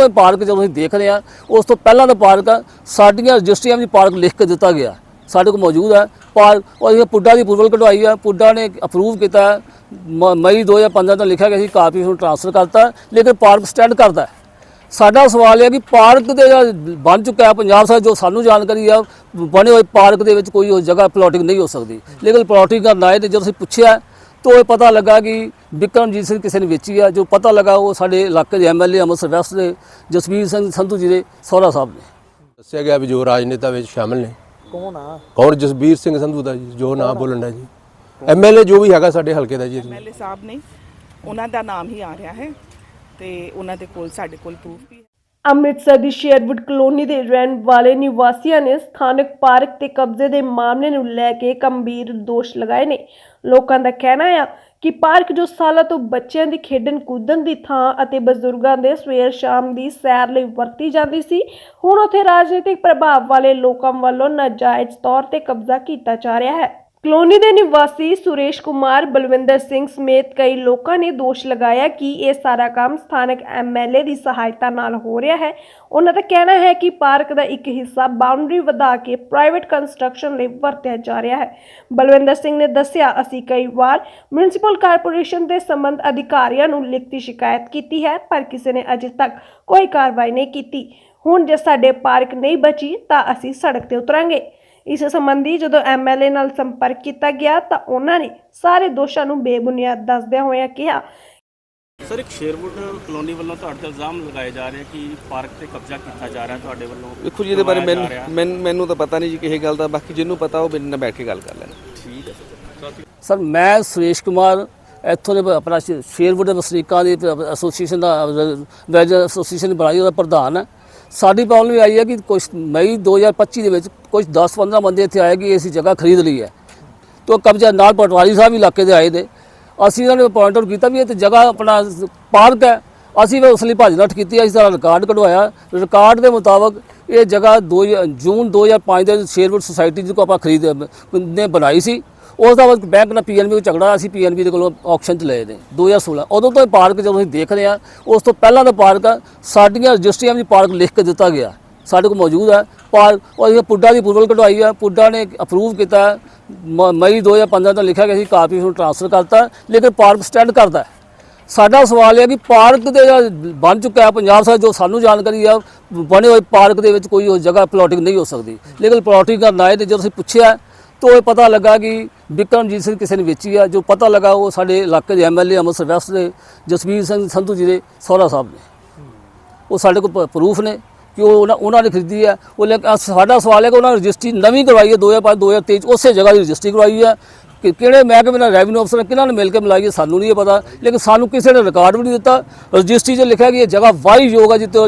ਤੋਂ ਹੀ ਪਾਰਕ ਜਦੋਂ ਅਸੀਂ ਦੇਖ ਰਹੇ ਹਾਂ ਉਸ ਤੋਂ ਪਹਿਲਾਂ ਦਾ ਪਾਰਕ ਆ, ਸਾਡੀਆਂ ਰਜਿਸਟਰੀਆਂ ਵਿੱਚ ਪਾਰਕ ਲਿਖ ਕੇ ਦਿੱਤਾ ਗਿਆ। ਸਾਡੇ ਕੋਲ ਮੌਜੂਦ ਹੈ ਪਾਰਕ ਉਹ ਇਹ ਪੁੱਡਾ ਦੀ ਅਪਰੂਵਲ ਕਢਵਾਈ ਹੈ ਪੁੱਡਾ ਨੇ ਅਪਰੂਵ ਕੀਤਾ। ਹੈ। ਮ- ਮਈ 2015 ਤੋਂ ਲਿਖਿਆ ਗਿਆ ਸੀ ਕਾਪੀ ਨੂੰ ਟ੍ਰਾਂਸਫਰ ਕਰਤਾ ਹੈ, ਲੇਕਿਨ ਪਾਰਕ ਸਟੈਂਡ ਕਰਦਾ ਹੈ। ਸਾਡਾ ਸਵਾਲ ਇਹ ਹੈ ਕਿ ਪਾਰਕ ਦੇ ਬਣ ਚੁੱਕਾ ਹੈ ਪੰਜਾਬ ਸਰਕਾਰ ਜੋ ਸਾਨੂੰ ਜਾਣਕਾਰੀ ਆ ਬਣੇ ਹੋਏ ਪਾਰਕ ਦੇ ਵਿੱਚ ਕੋਈ ਉਹ ਜਗ੍ਹਾ ਪਲੋਟਿੰਗ ਨਹੀਂ ਹੋ ਸਕਦੀ। ਲੇਕਿਨ ਪਲੋਟਿੰਗ ਕਰਨਾ ਆਏ ਤੇ ਜਦੋਂ ਅਸੀਂ ਪੁੱਛਿਆ ਤਾਂ ਇਹ ਪਤਾ ਲੱਗਾ ਕਿ ਵਿਕਰਮਜੀਤ ਸਿੰਘ ਕਿਸੇ ਨੇ ਵੇਚੀ ਆ ਜੋ ਪਤਾ ਲੱਗਾ ਉਹ ਸਾਡੇ ਇਲਾਕੇ ਦੇ ਐਮਐਲਏ ਅੰਮ੍ਰਿਤਸਰ ਵੈਸਟ ਦੇ ਜਸਵੀਰ ਸਿੰਘ ਸੰਧੂ ਜੀ ਦੇ ਸਹੁਰਾ ਸਾਹਿਬ ਨੇ। ਦੱਸਿਆ ਗਿਆ ਵੀ ਜੋ ਰਾਜਨੇਤਾ ਵਿੱਚ ਸ਼ਾਮਲ ਨੇ। ਕੌਣ ਆ? ਕੌਣ? ਜਸਬੀਰ ਸਿੰਘ ਸੰਧੂ ਦਾ ਜੀ ਜੋ ਨਾਂ ਬੋਲਣ ਦਾ ਜੀ। ਐਮਐਲਏ ਜੋ ਵੀ ਹੈਗਾ ਸਾਡੇ ਹਲਕੇ ਦਾ ਜੀ। ਐਮਐਲਏ ਸਾਹਿਬ ਨੇ ਉਹਨਾਂ ਦਾ ਨਾਮ ਹੀ ਆ ਰਿਹਾ ਹੈ ਤੇ ਉਹਨਾਂ ਦੇ ਕੋਲ ਸਾਡੇ ਕੋਲ ਪ੍ਰੂਫ ਵੀ ਹੈ। ਅੰਮ੍ਰਿਤਸਰ ਦੀ ਸ਼ੇਅਰਵੁੱਡ ਕਲੋਨੀ ਦੇ ਰਹਿਣ ਵਾਲੇ ਨਿਵਾਸੀਆਂ ਨੇ ਸਥਾਨਕ ਪਾਰਕ ਤੇ ਕਬਜ਼ੇ ਦੇ ਮਾਮਲੇ ਨੂੰ ਲੈ ਕੇ ਗੰਭੀਰ ਦੋਸ਼ ਲਗਾਏ ਨੇ। ਲੋਕਾਂ ਦਾ ਕਹਿਣਾ ਹੈ ਕਿ ਪਾਰਕ ਜੋ ਸਾਲਾਂ ਤੋਂ ਬੱਚਿਆਂ ਦੀ ਖੇਡਣ ਕੁੱਦਣ ਦੀ ਥਾਂ ਅਤੇ ਬਜ਼ੁਰਗਾਂ ਦੇ ਸਵੇਰ ਸ਼ਾਮ ਦੀ ਸੈਰ ਲਈ ਵਰਤੀ ਜਾਂਦੀ ਸੀ, ਹੁਣ ਉੱਥੇ ਰਾਜਨੀਤਿਕ ਪ੍ਰਭਾਵ ਵਾਲੇ ਲੋਕਾਂ ਵੱਲੋਂ ਨਾਜਾਇਜ਼ ਤੌਰ ਤੇ ਕਬਜ਼ਾ ਕੀਤਾ ਜਾ ਰਿਹਾ ਹੈ। ਕਲੋਨੀ ਦੇ ਨਿਵਾਸੀ ਸੁਰੇਸ਼ ਕੁਮਾਰ, ਬਲਵਿੰਦਰ ਸਿੰਘ ਸਮੇਤ ਕਈ ਲੋਕਾਂ ਨੇ ਦੋਸ਼ ਲਗਾਇਆ ਕਿ ਇਹ ਸਾਰਾ ਕੰਮ ਸਥਾਨਕ ਐਮਐਲਏ ਦੀ ਸਹਾਇਤਾ ਨਾਲ ਹੋ ਰਿਹਾ ਹੈ। ਉਹਨਾਂ ਦਾ ਕਹਿਣਾ ਹੈ ਕਿ ਪਾਰਕ ਦਾ ਇੱਕ ਹਿੱਸਾ ਬਾਉਂਡਰੀ ਵਧਾ ਕੇ ਪ੍ਰਾਈਵੇਟ ਕੰਸਟਰਕਸ਼ਨ ਲਈ ਵਰਤਿਆ ਜਾ ਰਿਹਾ ਹੈ। ਬਲਵਿੰਦਰ ਸਿੰਘ ਨੇ ਦੱਸਿਆ, ਅਸੀਂ ਕਈ ਵਾਰ ਮਿਊਨਿਸਪਲ ਕਾਰਪੋਰੇਸ਼ਨ ਦੇ ਸੰਬੰਧ ਅਧਿਕਾਰੀਆਂ ਨੂੰ ਲਿਖਤੀ ਸ਼ਿਕਾਇਤ ਕੀਤੀ ਹੈ, ਪਰ ਕਿਸੇ ਨੇ ਅਜੇ ਤੱਕ ਕੋਈ ਕਾਰਵਾਈ ਨਹੀਂ ਕੀਤੀ। ਹੁਣ ਜੇ ਸਾਡੇ ਪਾਰਕ ਨਹੀਂ ਬਚੀ, ਤਾਂ ਅਸੀਂ ਸੜਕ ਤੇ ਉਤਰਾਂਗੇ। ਇਸ ਸੰਬੰਧੀ ਜਦੋਂ ਐਮਐਲਏ ਨਾਲ ਸੰਪਰਕ ਕੀਤਾ ਗਿਆ ਤਾਂ ਉਹਨਾਂ ਨੇ ਸਾਰੇ ਦੋਸ਼ਾਂ ਨੂੰ ਬੇਬੁਨਿਆਦ ਦੱਸਦਿਆਂ ਹੋਇਆਂ ਕਿਹਾ ਸਰ ਇੱਕ ਸ਼ੇਰਵੁੱਡ ਕਲੋਨੀ ਵੱਲੋਂ ਤੁਹਾਡੇ ਤੇ ਇਲਜ਼ਾਮ ਲਗਾਏ ਜਾ ਰਹੇ ਕਿ ਪਾਰਕ ਤੇ ਕਬਜ਼ਾ ਕੀਤਾ ਜਾ ਰਿਹਾ ਤੁਹਾਡੇ ਵੱਲੋਂ ਵੇਖੋ ਜੀ ਇਹਦੇ ਬਾਰੇ ਕਰਵਾਇਆ ਮੈਨੂੰ ਜਾ ਰਿਹਾ। ਮੈਨੂੰ ਮੈਨੂੰ ਤਾਂ ਪਤਾ ਨਹੀਂ ਜੀ ਕਿਸੇ ਗੱਲ ਦਾ। ਬਾਕੀ ਜਿਹਨੂੰ ਪਤਾ ਉਹ ਮੇਰੇ ਨਾਲ ਬੈਠ ਕੇ ਗੱਲ ਕਰ ਲੈਣ। ਠੀਕ ਹੈ ਸਰ। ਸਰ ਮੈਂ ਸੁਰੇਸ਼ ਕੁਮਾਰ ਇੱਥੋਂ ਦੇ ਆਪਣਾ ਸ਼ੇ- ਸ਼ੇਰਵੁੱਡ ਦੇ ਵਸਨੀਕਾਂ ਦੀ ਐਸੋਸੀਏਸ਼ਨ ਦਾ ਵੈਜ ਐਸੋਸੀਏਸ਼ਨ ਬਣਾਈ ਉਹਦਾ ਪ੍ਰਧਾਨ ਹੈ। ਸਾਡੀ ਪ੍ਰੋਬਲਮ ਇਹ ਆਈ ਹੈ ਕਿ ਕੁਝ ਮਈ 2025 ਦੇ ਵਿੱਚ ਕੁਝ 10-15 ਬੰਦੇ ਇੱਥੇ ਆਏ ਕਿ ਅਸੀਂ ਜਗ੍ਹਾ ਖਰੀਦ ਲਈ ਹੈ। ਤੋਂ ਕਬਜ਼ਾ ਨਾਲ ਪਟਵਾਰੀ ਸਾਹਿਬ ਇਲਾਕੇ ਦੇ ਆਏ ਨੇ। ਅਸੀਂ ਇਹਨਾਂ ਨੇ ਪੁਆਇੰਟ ਆਊਟ ਕੀਤਾ ਵੀ ਇਹ ਤੇ ਜਗ੍ਹਾ ਆਪਣਾ ਪਾਰਕ ਹੈ। ਅਸੀਂ ਵੀ ਉਸ ਲਈ ਭੱਜ ਨੱਠ ਕੀਤੀ ਅਸੀਂ ਸਾਰਾ ਰਿਕਾਰਡ ਕਢਵਾਇਆ। ਰਿਕਾਰਡ ਦੇ ਮੁਤਾਬਕ ਇਹ ਜਗ੍ਹਾ 2 ਜੂਨ 2005 ਦੇ ਵਿੱਚ ਸ਼ੇਰਵੁੱਡ ਸੁਸਾਇਟੀ ਜਿਹਨੂੰ ਆਪਾਂ ਖਰੀਦ ਨੇ ਬਣਾਈ ਸੀ। ਉਸ ਦਾ ਬਾਅਦ ਬੈਂਕ ਨਾਲ ਪੀਐਨਬੀ ਨੂੰ ਝਗੜਾ ਅਸੀਂ ਪੀਐਨਬੀ ਦੇ ਕੋਲੋਂ ਆਕਸ਼ਨ 'ਚ ਲਏ ਨੇ 2016 ਉਦੋਂ ਤੋਂ ਇਹ ਪਾਰਕ ਜਦੋਂ ਅਸੀਂ ਦੇਖ ਰਹੇ ਹਾਂ ਉਸ ਤੋਂ ਪਹਿਲਾਂ ਦਾ ਪਾਰਕ ਆ, ਸਾਡੀਆਂ ਰਜਿਸਟਰੀਆਂ ਵਿੱਚ ਪਾਰਕ ਲਿਖ ਕੇ ਦਿੱਤਾ ਗਿਆ। ਸਾਡੇ ਕੋਲ ਮੌਜੂਦ ਹੈ ਪਾਰਕ ਉਹ ਇਹ ਪੁੱਡਾ ਦੀ ਅਪਰੂਵਲ ਕਢਵਾਈ ਹੈ ਪੁੱਡਾ ਨੇ ਅਪਰੂਵ ਕੀਤਾ ਹੈ। ਮ- ਮਈ 2015 ਤੋਂ ਲਿਖਿਆ ਗਿਆ ਸੀ ਕਾਪੀ ਨੂੰ ਟ੍ਰਾਂਸਫਰ ਕਰਤਾ ਲੇਕਿਨ ਪਾਰਕ ਸਟੈਂਡ ਕਰਦਾ। ਹੈ ਸਾਡਾ ਸਵਾਲ ਇਹ ਹੈ ਕਿ ਪਾਰਕ ਦੇ ਬਣ ਚੁੱਕਾ ਹੈ ਪੰਜਾਬ ਸਰਕਾਰ ਜੋ ਸਾਨੂੰ ਜਾਣਕਾਰੀ ਆ ਬਣੇ ਹੋਏ ਪਾਰਕ ਦੇ ਵਿੱਚ ਕੋਈ ਉਹ ਜਗ੍ਹਾ ਪਲੋਟਿੰਗ ਨਹੀਂ ਹੋ ਸਕਦੀ। ਲੇਕਿਨ ਪਲੋਟਿੰਗ ਕਰਨ ਆਏ ਤੇ ਜਦੋਂ ਅਸੀਂ ਪੁੱਛਿਆ ਤਾਂ ਇਹ ਪਤਾ ਲੱਗਾ ਕਿ ਬਿਕਰਮਜੀਤ ਸਿੰਘ ਕਿਸੇ ਨੇ ਵੇਚੀ ਆ ਜੋ ਪਤਾ ਲੱਗਾ ਉਹ ਸਾਡੇ ਇਲਾਕੇ ਦੇ ਐਮਐਲਏ ਅੰਮ੍ਰਿਤਸਰ ਵੈਸਟ ਦੇ ਜਸਵੀਰ ਸਿੰਘ ਸੰਧੂ ਜੀ ਦੇ ਸਹੁਰਾ ਸਾਹਿਬ ਨੇ। ਉਹ ਸਾਡੇ ਕੋਲ ਪ੍ਰੂਫ ਨੇ ਕਿ ਉਹ ਉਹਨਾਂ- ਉਹਨਾਂ ਨੇ ਖਰੀਦੀ ਹੈ ਉਹ ਲੈ ਸਾਡਾ ਸਵਾਲ ਹੈ ਕਿ ਉਹਨਾਂ ਨੇ ਰਜਿਸਟਰੀ ਨਵੀਂ ਕਰਵਾਈ ਹੈ 2005 2023 'ਚ, ਉਸੇ ਜਗ੍ਹਾ ਦੀ ਰਜਿਸਟਰੀ ਕਰਵਾਈ ਹੈ। ਕਿ ਕਿਹੜੇ ਮਹਿਕਮੇ ਨਾਲ ਰੈਵਨਿਊ ਅਫਸਰ ਕਿਹਨਾਂ ਨੇ ਮਿਲ ਕੇ ਮਿਲਾਈ ਹੈ ਸਾਨੂੰ ਨਹੀਂ ਪਤਾ। ਲੇਕਿਨ ਸਾਨੂੰ ਕਿਸੇ ਨੇ ਰਿਕਾਰਡ ਵੀ ਨਹੀਂ ਦਿੱਤਾ। ਰਜਿਸਟਰੀ 'ਚ ਲਿਖਿਆ ਕਿ ਇਹ ਜਗ੍ਹਾ ਵਾਹੀਯੋਗ ਹੈ ਜਿੱਤੇ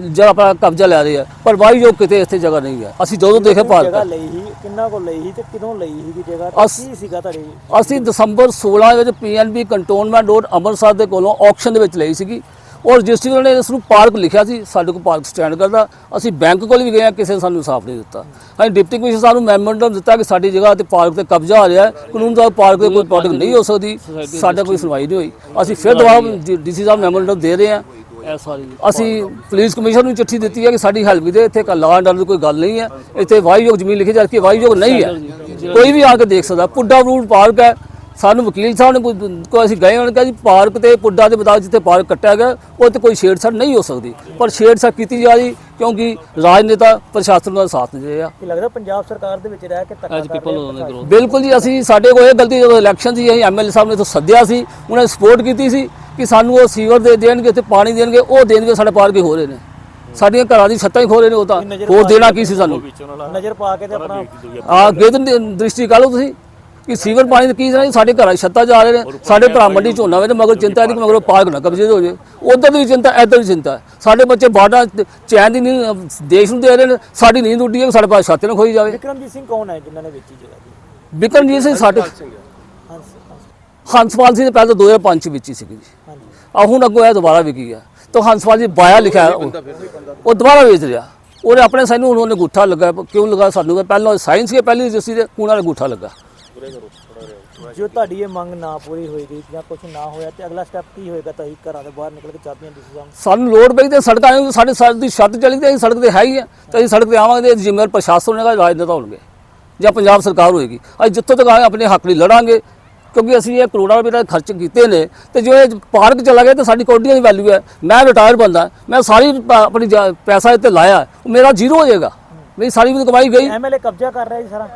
ਜਿਹੜਾ ਆਪਣਾ ਕਬਜ਼ਾ ਲੈ ਰਹੇ ਆ। ਪਰ ਵਾਹੀਯੋਗ ਕਿਤੇ ਇੱਥੇ ਜਗ੍ਹਾ ਨਹੀਂ ਹੈ। ਅਸੀਂ ਜਦੋਂ ਦੇਖੇ ਜਗ੍ਹਾ ਭਾਰਤ ਲਈ ਸੀ ਕਿੰਨਾ ਕੋ ਲਈ ਸੀ ਤੇ ਕਿਦੋਂ ਲਈ ਸੀ ਜਗ੍ਹਾ? ਅਸ- ਤੇ ਕੀ ਸੀਗਾ ਤੁਹਾਡੇ? ਅਸੀਂ ਦਸੰਬਰ 16 ਵਿੱਚ ਪੀਐਨਬੀ ਕੰਟੋਨਮੈਂਟ ਰੋਡ ਅੰਮ੍ਰਿਤਸਰ ਦੇ ਕੋਲੋਂ ਆਕਸ਼ਨ ਦੇ ਵਿੱਚ ਲਈ ਸੀਗੀ। ਔਰ ਰਜਿਸਟਰੀ ਵਾਲੇ ਨੇ ਇਸ ਨੂੰ ਪਾਰਕ ਲਿਖਿਆ ਸੀ ਸਾਡੇ ਕੋਲ ਪਾਰਕ ਸਟੈਂਡ ਕਰਦਾ ਅਸੀਂ ਬੈਂਕ ਕੋਲ ਵੀ ਗਏ ਹਾਂ ਕਿਸੇ ਨੇ ਸਾਨੂੰ ਇਨਸਾਫ ਨਹੀਂ ਦਿੱਤਾ। ਅਸੀਂ ਡਿਪਟੀ ਕਮਿਸ਼ਨਰ ਸਾਹਿਬ ਨੂੰ ਮੈਮੋਰੰਡਮ ਦਿੱਤਾ ਕਿ ਸਾਡੀ ਜਗ੍ਹਾ ਤੇ ਪਾਰਕ ਤੇ ਕਬਜ਼ਾ ਆ ਰਿਹਾ ਹੈ ਕਾਨੂੰਨ ਦਾ ਪਾਰਕ ਦੇ ਕੋਈ ਪਲੋਟਿੰਗ ਨਹੀਂ ਹੋ ਸਕਦੀ ਸਾਡਾ ਕੋਈ ਸੁਣਵਾਈ ਨਹੀਂ ਹੋਈ। ਅਸੀਂ ਫਿਰ ਦੁਬਾਰਾ ਡੀਸੀ ਸਾਹਿਬ ਮੈਮੋਰੰਡਮ ਦੇ ਰਹੇ ਹਾਂ। ਸਾਰੀ ਅਸੀਂ ਪੁਲਿਸ ਕਮਿਸ਼ਨਰ ਨੂੰ ਚਿੱਠੀ ਦਿੱਤੀ ਹੈ ਕਿ ਸਾਡੀ ਹੈਲਪ ਦੇ ਇੱਥੇ ਲਾਅ ਐਂਡ ਦੀ ਕੋਈ ਗੱਲ ਨਹੀਂ ਹੈ। ਇੱਥੇ ਵਾਹੀਯੋਗ ਜ਼ਮੀਨ ਲਿਖੀ ਜਾ ਕੇ ਵਾਹੀਯੋਗ ਨਹੀਂ ਹੈ। ਕੋਈ ਵੀ ਆ ਕੇ ਦੇਖ ਸਕਦਾ ਪੁੱਡਾ ਰੂਟ ਪਾਰਕ ਹੈ ਸਾਨੂੰ ਵਕੀਲ ਸਾਹਿਬ ਨੇ ਕੋਈ- ਕੋਈ ਅਸੀਂ ਗਏ ਉਹਨਾਂ ਕਿਹਾ ਜੀ ਪਾਰਕ ਤੇ ਪੁੱਡਾ ਦੇ ਮੁਤਾਬਕ ਜਿੱਥੇ ਪਾਰਕ ਕੱਟਿਆ ਗਿਆ ਉਹ ਤੇ ਕੋਈ ਛੇੜਛਾੜ ਨਹੀਂ ਹੋ ਸਕਦੀ। ਪਰ ਛੇੜਛਾੜ ਕੀਤੀ ਜਾ ਰਹੀ ਕਿਉਂਕਿ ਰਾਜਨੇਤਾ ਪ੍ਰਸ਼ਾਸਨ ਦਾ ਸਾਥ ਦੇ ਰਹੇ। ਆ ਕੀ ਲੱਗਦਾ ਪੰਜਾਬ ਸਰਕਾਰ ਦੇ ਵਿੱਚ ਰਹਿ ਕੇ ਧੱਕਾ ਕਰ ਰਹੇ ਆ ਬਿਲਕੁਲ ਜੀ ਅਸੀਂ ਸਾਡੇ ਕੋਲ ਇਹ ਗਲਤੀ ਜਦੋਂ ਇਲੈਕਸ਼ਨ ਸੀ ਅਸੀਂ ਐਮਐਲਏ ਸਾਹਿਬ ਨੇ ਤੋਂ ਸੱਦਿਆ ਸੀ ਉਹਨਾਂ ਨੇ ਸਪੋਰਟ ਕੀਤੀ ਸੀ ਕਿ ਸਾਨੂੰ ਉਹ ਸੀਵਰ ਦੇ ਦੇਣਗੇ ਤੇ ਪਾਣੀ ਦੇਣਗੇ ਉਹ ਦੇਣਗੇ ਸਾਡੇ ਪਾਰਕ ਹੀ ਹੋ ਰਹੇ ਨੇ। ਸਾਡੀਆਂ ਘਰਾਂ ਦੀ ਛੱਤਾਂ ਹੀ ਖੋ ਰਹੇ ਨੇ ਉਹ ਤਾਂ। ਹੋਰ ਦੇਣਾ ਕੀ ਸੀ ਸਾਨੂੰ? ਨਜ਼ਰ ਪਾ ਕੇ ਤੇ ਆਪਣਾ ਆ ਗਿਰਦ ਦ੍ਰਿਸ਼ਟੀ ਕਰ ਲਓ ਤੁਸੀਂ। ਕਿ ਸੀਵਰ ਪਾਣੀ ਦਾ ਕੀ ਜਣਾ ਸਾਡੇ ਘਰਾਂ 'ਚ ਛੱਤਾਂ ਜਾ ਰਹੇ ਨੇ ਸਾਡੇ ਭਰਾ ਮੰਡੀ ਝੋਨਾ ਵੇ ਤੇ ਮਗਰ ਚਿੰਤਾ ਨਹੀਂ ਕਿ ਮਗਰ ਪਾਰਕ ਨਾ ਕਬਜ਼ੇ ਹੋ ਜੇ। ਉਧਰ ਦੀ ਚਿੰਤਾ ਇੱਧਰ ਦੀ ਚਿੰਤਾ। ਹੈ। ਸਾਡੇ ਬੱਚੇ ਬਾਡਾ ਚੈਨ ਦੀ ਨਹੀਂ ਦੇਸ਼ ਨੂੰ ਦੇ ਰਹੇ ਨੇ ਸਾਡੀ ਨੀਂਦ ਉੱਡੀ ਹੈ ਕਿ ਸਾਡੇ ਪਾਸ ਛੱਤ ਨਾ ਖੋਈ ਜਾਵੇ। ਵਿਕਰਮਜੀਤ ਸਿੰਘ ਕੌਣ ਹੈ ਜਿਨ੍ਹਾਂ ਨੇ ਵੇਚੀ ਜਗ੍ਹਾ ਜੀ ਬਿਕਰਮਜੀਤ ਸਿੰਘ ਸਾਡੇ ਹੰਸ ਹੰਸ ਹੰਸਪਾਲ ਸਿੰਘ ਨੇ ਪਹਿਲਾਂ 2005 ਚ ਵਿੱਚ ਸੀਗੀ ਜੀ। ਹਾਂਜੀ। ਆ ਹੁਣ ਅੱਗੋਂ ਇਹ ਦੁਬਾਰਾ ਵਿਕੀ ਆ ਤਾਂ ਹੰਸਪਾਲ ਜੀ ਬਾਇਆ ਲਿਖਿਆ ਉਹ ਦੁਬਾਰਾ ਵੇਚ ਰਿਹਾ। ਉਹਨੇ ਆਪਣੇ ਸਾਨੂੰ ਹੁਣ ਉਹਨੇ ਗੁੱਠਾ ਲੱਗਾ ਕਿਉਂ ਲੱਗਾ? ਸਾਨੂੰ ਪਹਿਲਾਂ ਸਾਇੰਸ ਸੀ ਪਹਿਲੀ ਰਜਿਸਟਰੀ ਦੇ ਹੁਣ ਵਾਲਾ ਗੁੱਠਾ ਲੱਗਾ। ਜੋ ਤੁਹਾਡੀ ਇਹ ਮੰਗ ਨਾ ਪੂਰੀ ਹੋਏਗੀ ਜਾਂ ਕੁਝ ਨਾ ਹੋਇਆ ਤੇ ਅਗਲਾ ਸਟੈਪ ਕੀ ਹੋਏਗਾ? ਤੁਸੀਂ ਘਰਾਂ ਦੇ ਬਾਹਰ ਨਿਕਲ ਕੇ ਚਾਬੀਆਂ ਡੀਸੀ ਸਾਹਿਬ ਸਾਨੂੰ ਲੋੜ ਪਈ ਤੇ ਸੜਕਾਂ ਨੂੰ ਸਾਡੇ ਸੜਕ ਦੀ ਛੱਤ ਚਲੀ ਤੇ ਅਸੀਂ ਸੜਕ ਤੇ ਹੈ ਹੀ ਆ। ਤੇ ਅਸੀਂ ਸੜਕ ਤੇ ਆਵਾਂਗੇ ਤੇ ਜ਼ਿੰਮੇਵਾਰ ਪ੍ਰਸ਼ਾਸਨ ਹੋਣੇਗਾ ਰਾਜਨੇਤਾ ਹੋਣਗੇ। ਜਾਂ ਪੰਜਾਬ ਸਰਕਾਰ ਹੋਏਗੀ। ਅਸੀਂ ਜਿੱਥੋਂ ਤੱਕ ਆਏ ਆਪਣੇ ਹੱਕ ਲਈ ਲੜਾਂਗੇ। ਕਿਉਂਕਿ ਅਸੀਂ ਇਹ ਕਰੋੜਾਂ ਰੁਪਏ ਦਾ ਖਰਚ ਕੀਤੇ ਨੇ ਤੇ ਜੋ ਇਹ ਪਾਰਕ ਚਲਾ ਗਿਆ ਤੇ ਸਾਡੀ ਕੌਡੀਆਂ ਦੀ ਵੈਲਿਊ ਹੈ। ਮੈਂ ਰਿਟਾਇਰ ਬੰਦਾ ਮੈਂ ਸਾਰੀ ਆਪਣੀ ਪੈਸਾ ਇੱਥੇ ਲਾਇਆ। ਮੇਰਾ ਜ਼ੀਰੋ ਹੋ ਜਾਏਗਾ। ਮੇਰੀ ਸਾਰੀ ਵੀ ਕਮਾਈ ਗਈ। ਐਮਐਲਏ ਕਬਜ਼ਾ ਕਰ ਰਿਹਾ ਜੀ ਸਾਰਾ।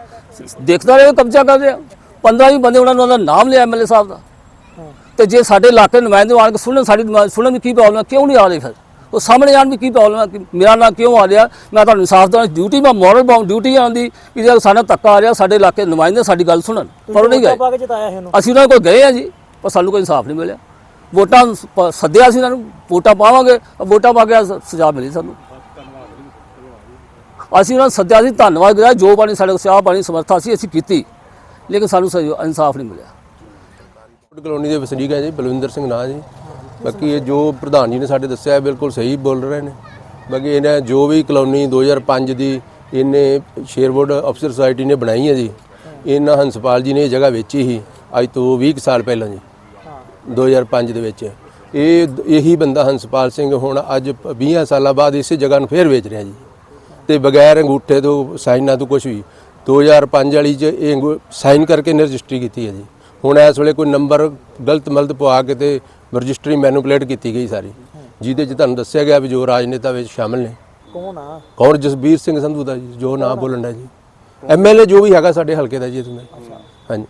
ਦੇਖਦਾ ਰਹੇ ਕਬਜ਼ਾ ਕਰ ਰਿਹਾ। 15 ਹੀ ਬੰਦੇ ਉਹਨਾਂ ਨੇ ਉਹਦਾ ਨਾਮ ਲਿਆ ਐਮਐਲਏ ਸਾਹਿਬ ਦਾ। ਤੇ ਜੇ ਸਾਡੇ ਇਲਾਕੇ ਦੇ ਨੁਮਾਇੰਦੇ ਆਣ ਕੇ ਸੁਣਨ ਸਾਡੀ ਸੁਣਨ ਦੀ ਕੀ ਪ੍ਰੋਬਲਮ ਹੈ ਕਿਉਂ ਨਹੀਂ ਆ ਰਹੇ ਫਿਰ? ਉਹ ਸਾਹਮਣੇ ਆਣ ਵੀ ਕੀ ਪ੍ਰੋਬਲਮ ਹੈ ਕਿ ਮੇਰਾ ਨਾਂ ਕਿਉਂ ਆ ਰਿਹਾ? ਮੈਂ ਤੁਹਾਨੂੰ ਇਨਸਾਫ ਦੇਣਾ ਡਿਊਟੀ ਮੈਂ ਮੋਰਲ ਬਾਉਂਡ ਡਿਊਟੀ ਆਉਂਦੀ। ਵੀ ਜੇ ਸਾਡਾ ਧੱਕਾ ਆ ਰਿਹਾ ਸਾਡੇ ਇਲਾਕੇ ਦੇ ਨੁਮਾਇੰਦੇ ਸਾਡੀ ਗੱਲ ਸੁਣਨ। ਪਰ ਉਹ ਨਹੀਂ ਗਏ। ਕੇ ਅਸੀਂ ਉਹਨਾਂ ਕੋਲ ਗਏ ਆ ਜੀ ਪਰ ਸਾਨੂੰ ਕੋਈ ਇਨਸਾਫ ਨਹੀਂ ਮਿਲਿਆ। ਵੋਟਾਂ ਸੱਦਿਆ ਸੀ ਉਹਨਾਂ ਨੂੰ ਵੋਟਾਂ ਪਾਵਾਂਗੇ। ਵੋਟਾਂ ਪਾ ਕੇ ਸਜ਼ਾ ਮਿਲੀ ਸਾਨੂੰ। ਅਸੀਂ ਉਹਨਾਂ ਨੂੰ ਸੱਦਿਆ ਸੀ, ਧੰਨਵਾਦ ਕਰਿਆ, ਜੋ ਪਾਣੀ ਸਾਡੇ ਕੋਲ ਸਿਆਹ ਪਾਣੀ ਸਮਰਥਾ ਸੀ, ਅਸੀਂ ਕੀਤੀ। ਲੇਕਿਨ ਸਾਨੂੰ ਸਹੀ ਇਨਸਾਫ ਨਹੀਂ ਮਿਲਿਆ। ਕਲੋਨੀ ਦੇ ਵਸਨੀਕ ਹੈ ਜੀ, ਬਲਵਿੰਦਰ ਸਿੰਘ ਨਾਂ ਜੀ। ਬਾਕੀ ਇਹ ਜੋ ਪ੍ਰਧਾਨ ਜੀ ਨੇ ਸਾਡੇ ਦੱਸਿਆ ਬਿਲਕੁਲ ਸਹੀ ਬੋਲ ਰਹੇ ਨੇ। ਬਾਕੀ ਇਹਨੇ ਜੋ ਵੀ ਕਲੋਨੀ 2005 ਦੀ ਇਹਨੇ ਸ਼ੇਰਵੁੱਡ ਅਫਸਰ ਸੁਸਾਇਟੀ ਨੇ ਬਣਾਈ ਹੈ ਜੀ, ਇਹਨਾਂ ਹੰਸਪਾਲ ਜੀ ਨੇ ਇਹ ਜਗ੍ਹਾ ਵੇਚੀ ਸੀ, ਅੱਜ ਤੋਂ 20 ਕੁ ਸਾਲ ਪਹਿਲਾਂ ਜੀ 2005 ਦੇ ਵਿੱਚ। ਇਹ ਇਹੀ ਬੰਦਾ ਹੰਸਪਾਲ ਸਿੰਘ ਹੁਣ ਅੱਜ 20 ਸਾਲਾਂ ਬਾਅਦ ਇਸੇ ਜਗ੍ਹਾ ਨੂੰ ਫੇਰ ਵੇਚ ਰਿਹਾ ਜੀ। ਤੇ ਬਗੈਰ ਅੰਗੂਠੇ ਤੋਂ ਸਾਈਨਾਂ ਤੋਂ ਕੁਝ ਵੀ 2005 ਵਾਲੀ ਚ ਇਹ ਸਾਈਨ ਕਰਕੇ ਰਜਿਸਟਰੀ ਕੀਤੀ ਹੈ ਜੀ। ਹੁਣ ਇਸ ਵੇਲੇ ਕੋਈ ਨੰਬਰ ਗਲਤ ਮਲਤ ਪਵਾ ਕੇ ਤੇ ਰਜਿਸਟਰੀ ਮੈਨੂਪਲੇਟ ਕੀਤੀ ਗਈ ਸਾਰੀ। ਜਿਹਦੇ ਚ ਤੁਹਾਨੂੰ ਦੱਸਿਆ ਗਿਆ ਵੀ ਜੋ ਰਾਜਨੇਤਾ ਵਿੱਚ ਸ਼ਾਮਲ ਨੇ। ਕੌਣ ਆ? ਕੌਣ? ਜਸਬੀਰ ਸਿੰਘ ਸੰਧੂ ਦਾ ਜੀ ਜੋ ਨਾਂ ਬੋਲਣ ਦਾ ਜੀ। ਐਮਐਲਏ ਜੋ ਵੀ ਹੈਗਾ ਸਾਡੇ ਹਲਕੇ ਦਾ ਜੀ ਤੁਸੀਂ ਹਾਂਜੀ।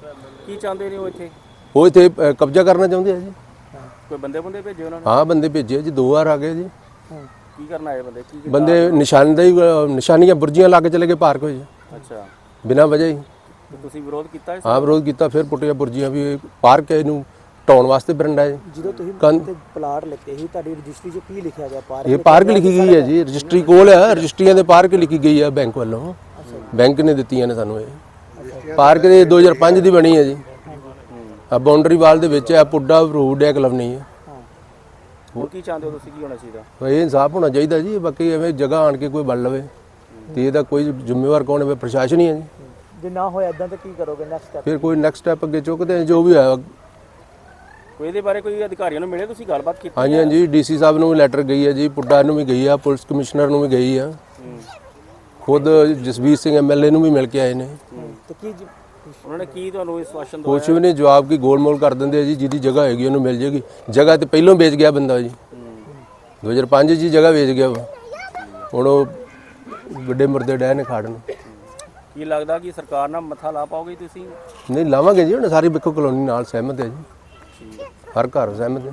ਕੀ ਚਾਹੁੰਦੇ ਨੇ ਉਹ ਇੱਥੇ? ਉਹ ਇੱਥੇ ਕਬਜ਼ਾ ਕਰਨਾ ਚਾਹੁੰਦੇ ਆ ਜੀ। ਕੋਈ ਬੰਦੇ ਬੰਦੇ ਭੇਜੇ ਉਹਨਾਂ ਨੇ? ਹਾਂ ਬੰਦੇ ਭੇਜੇ ਜੀ ਦੋ ਵਾਰ ਆ ਗਏ ਜੀ। ਕੀ ਕਰਨ ਆਏ ਬੰਦੇ? ਕੀ ਬੰਦੇ ਨਿਸ਼ਾਨਦੇਹੀ ਅ, ਨਿਸ਼ਾਨੀਆਂ ਬੁਰਜੀਆਂ ਲਾ ਕੇ ਚਲੇ ਗਏ ਪਾਰਕ ਵਿੱਚ। ਅੱਛਾ। ਬਿਨਾਂ ਵਜ੍ਹਾ ਹੀ। ਤੇ ਤੁਸੀਂ ਵਿਰੋਧ ਕੀਤਾ ਇਸ ਹਾਂ ਵਿਰੋਧ ਕੀਤਾ ਫਿਰ ਪੁੱਟੀਆਂ ਬੁਰਜੀਆਂ ਵੀ ਇਹ ਪਾਰਕ ਹੈ ਇਹਨੂੰ ਢਾਉਣ ਵਾਸਤੇ ਬਰੰਡਾ ਹੈ ਜਦੋਂ ਤੁਸੀਂ ਕੰਨ- ਤੇ ਪਲਾਟ ਲਿੱਤੇ ਸੀ ਤੁਹਾਡੀ ਰਜਿਸਟਰੀ 'ਚ ਕੀ ਲਿਖਿਆ ਗਿਆ? ਪਾਰਕ ਇਹ ਪਾਰਕ ਲਿਖੀ ਗਈ ਹੈ ਜੀ ਰਜਿਸਟਰੀ ਕੋਲ ਹੈ ਰਜਿਸਟਰੀਆਂ ਦੇ ਪਾਰਕ ਲਿਖੀ ਗਈ ਹੈ ਬੈਂਕ ਵੱਲੋਂ। ਬੈਂਕ ਨੇ ਦਿੱਤੀਆਂ ਨੇ ਸਾਨੂੰ ਇਹ। ਪਾਰਕ ਦੇ 2005 ਦੀ ਬਣੀ ਹੈ ਜੀ। ਆ ਬਾਉਂਡਰੀ ਵਾਲ ਦੇ ਵਿੱਚ ਹੈ ਪੁੱਡਾ ਰੋਡ ਹੈ ਕਲਵਨੀ ਹੈ। ਹੁਣ ਕੀ ਚਾਹੁੰਦੇ ਹੋ ਤੁਸੀਂ? ਕੀ ਹੋਣਾ ਚਾਹੀਦਾ? ਇਹ ਇਨਸਾਫ ਹੋਣਾ ਚਾਹੀਦਾ ਜੀ ਬਾਕੀ ਐਵੇਂ ਜਗ੍ਹਾ ਆਣ ਕੇ ਕੋਈ ਬਣ ਲਵੇ। ਤੇ ਇਹਦਾ ਕੋਈ ਜ਼ਿੰਮੇਵਾਰ ਕੌਣ ਹੈ? ਪ੍ਰਸ਼ਾਸਨ ਹੀ ਹੈ ਜੀ। ਜੇ ਨਾ ਹੋਇਆ ਇਦਾਂ ਤਾਂ ਕੀ ਕਰੋਗੇ? ਨੈਕਸਟ ਸਟੈਪ ਫਿਰ ਕੋਈ ਨੈਕਸਟ ਸਟੈਪ ਅੱਗੇ ਚੁੱਕਦੇ ਜੋ ਵੀ ਹੋਇਆ। ਕੋਈ ਇਹਦੇ ਬਾਰੇ ਕੋਈ ਅਧਿਕਾਰੀਆਂ ਨੂੰ ਮਿਲੇ? ਤੁਸੀਂ ਗੱਲਬਾਤ ਕੀਤੀ ਹਾਂਜੀ ਹਾਂਜੀ ਡੀਸੀ ਸਾਹਿਬ ਨੂੰ ਵੀ ਲੈਟਰ ਗਈ ਹੈ ਜੀ ਪੁੱਡਾ ਨੂੰ ਵੀ ਗਈ ਆ ਪੁਲਿਸ ਕਮਿਸ਼ਨਰ ਨੂੰ ਵੀ ਗਈ ਆ। ਖੁਦ ਜਸਵੀਰ ਸਿੰਘ ਐਮਐਲਏ ਨੂੰ ਵੀ ਮਿਲ ਕੇ ਆਏ ਨੇ। ਤੇ ਕੀ ਜੀ- ਉਹਨਾਂ ਨੇ ਕੀ ਤੁਹਾਨੂੰ ਇਸ ਆਸ਼ਵਾਸਨ ਦਵਾਇਆ ਕੁਛ ਵੀ ਨਹੀਂ ਜਵਾਬ ਕੀ ਗੋਲਮੋਲ ਕਰ ਦਿੰਦੇ ਆ ਜੀ ਜਿਹਦੀ ਜਗ੍ਹਾ ਹੈਗੀ ਉਹਨੂੰ ਮਿਲ ਜੇਗੀ। ਜਗ੍ਹਾ ਤੇ ਪਹਿਲਾਂ ਵੇਚ ਗਿਆ ਬੰਦਾ ਜੀ। 2005 ਚ ਹੀ ਜਗ੍ਹਾ ਵੇਚ ਗਿਆ ਵਾ। ਹੁਣ ਉਹ ਵੱਡੇ ਮੁਰਦੇ ਡੈ ਨੇ ਖਾੜਨ। ਕੀ ਲੱਗਦਾ ਕਿ ਸਰਕਾਰ ਨਾਲ ਮੱਥਾ ਲਾ ਪਾਓਗੇ ਤੁਸੀਂ? ਨਹੀਂ ਲਾਵਾਂਗੇ ਜੀ ਹੁਣ ਸਾਰੀ ਬਿੱਕੋ ਕਲੋਨੀ ਨਾਲ ਸਹਿਮਤ ਹੈ ਜੀ। ਹਰ ਘਰ ਸਹਿਮਤ ਹੈ।